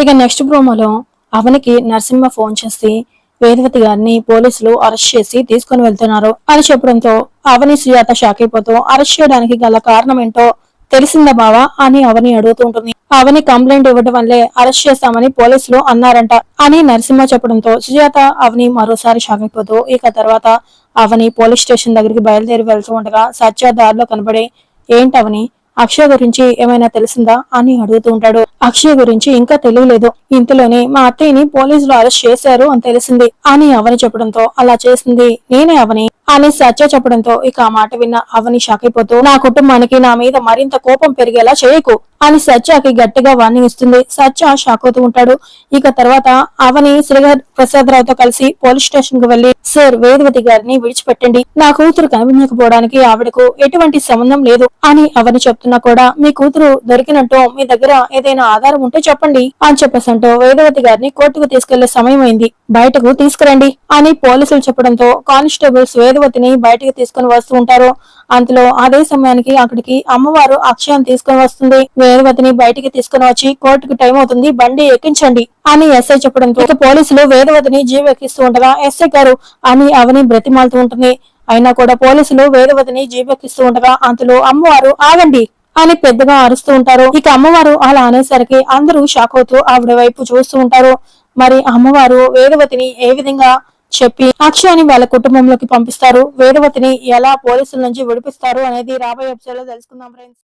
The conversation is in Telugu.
ఇక నెక్స్ట్ ప్రోమోలో అవనికి నరసింహ ఫోన్ చేసి వేదవతి గారిని పోలీసులు అరెస్ట్ చేసి తీసుకుని వెళ్తున్నారు. అని చెప్పడంతో అవని సుజాత షాక్ అయిపోతూ అరెస్ట్ చేయడానికి గల కారణం ఏంటో తెలిసిందా బావా అని అవని అడుగుతూ ఉంటుంది అవని కంప్లైంట్ ఇవ్వడం వల్లే అరెస్ట్ చేస్తామని పోలీసులు అన్నారంట అని నరసింహ చెప్పడంతో సుజాత అవని మరోసారి షాక్ అయిపోతూ ఇక తర్వాత అవని పోలీస్ స్టేషన్ దగ్గరికి బయలుదేరి వెళ్తూ ఉండగా సత్య దారిలో కనబడి ఏంటవని అక్షయ్ గురించి ఏమైనా తెలిసిందా? అని అడుగుతూ ఉంటాడు. అక్షయ్ గురించి ఇంకా తెలియలేదు. ఇంతలోనే మా అత్తయ్యని పోలీసులు అరెస్ట్ చేశారు అని తెలిసింది. అని అవని చెప్పడంతో అలా చేసింది నేనే అవని అని సత్య చెప్పడంతో ఇక ఆ మాట విన్న అవని షాక్ అయిపోతూ నా కుటుంబానికి నా మీద మరింత కోపం పెరిగేలా చేయకు అని సత్యకి గట్టిగా వార్నింగ్ ఇస్తుంది. సత్య షాక్ అవుతూ ఉంటాడు. ఇక తర్వాత అవని శ్రీహర్ ప్రసాద్ రావుతో కలిసి పోలీస్ స్టేషన్కు వెళ్ళి సార్ వేదవతి గారిని విడిచిపెట్టండి. నా కూతురు కనిపించకపోవడానికి ఆవిడకు ఎటువంటి సంబంధం లేదు అని అవని చెప్తున్నా కూడా మీ కూతురు దొరికినట్టు మీ దగ్గర ఏదైనా ఆధారం ఉంటే చెప్పండి అని చెప్పేసి వేదవతి గారిని కోర్టుకు తీసుకెళ్ళే సమయం అయింది. బయటకు తీసుకురండి అని పోలీసులు చెప్పడంతో కానిస్టేబుల్స్ వేదవతిని బయటకు తీసుకుని వస్తూ ఉంటారు. అంతలో అదే సమయానికి అక్కడికి అమ్మవారు అక్షయం తీసుకుని వస్తుంది. వేదవతిని బయటికి తీసుకుని వచ్చి కోర్టుకు టైం అవుతుంది. బండి ఎక్కించండి అని ఎస్ఐ చెప్పడంతో పోలీసులు వేదవతిని జీవ ఎక్కిస్తూ ఉండగా ఎస్ఐ గారు అని అవని బ్రతిమాలుతూ ఉంటుంది. అయినా కూడా పోలీసులు వేదవతిని జీవెక్కిస్తూ ఉండగా అంతలో అమ్మవారు ఆగండి అని పెద్దగా అరుస్తూ ఉంటారు. ఇక అమ్మవారు అలా అనేసరికి అందరూ షాక్ అవుతూ ఆవిడ వైపు చూస్తూ ఉంటారు. మరి అమ్మవారు వేదవతిని ఏ విధంగా చెప్పి అక్షయాన్ని వాళ్ళ కుటుంబంలోకి పంపిస్తారు? వేదవతిని ఎలా పోలీసుల నుంచి విడిపిస్తారు? అనేది రాబోయే ఎపిసోడ్లో తెలుసుకుందాం ఫ్రెండ్స్